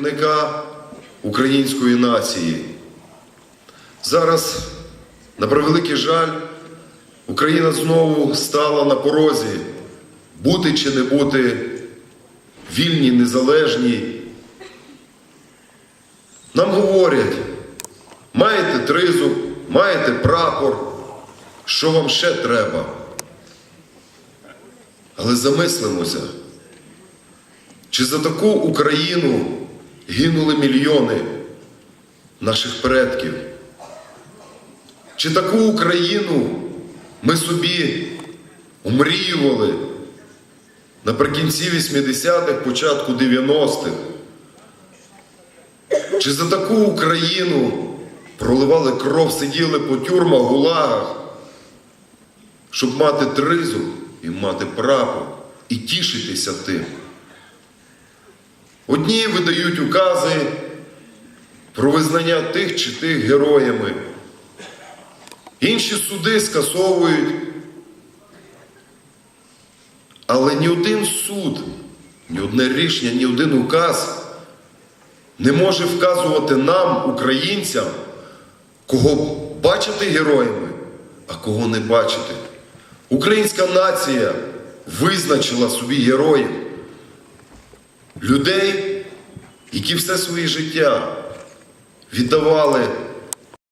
провідника української нації. Зараз, на превеликий жаль, Україна знову стала на порозі бути чи не бути вільній, незалежній. Нам говорять, маєте тризуб, маєте прапор, що вам ще треба? Але замислимося, чи за таку Україну гинули мільйони наших предків? Чи таку Україну ми собі омріювали наприкінці 80-х, початку 90-х? Чи за таку Україну проливали кров, сиділи по тюрмах, гулагах, щоб мати тризуб і мати прапор і тішитися тим? Одні видають укази про визнання тих чи тих героями, інші суди скасовують. Але ні один суд, ні одне рішення, ні один указ не може вказувати нам, українцям, кого бачити героями, а кого не бачити. Українська нація визначила собі героїв, людей, які все своє життя віддавали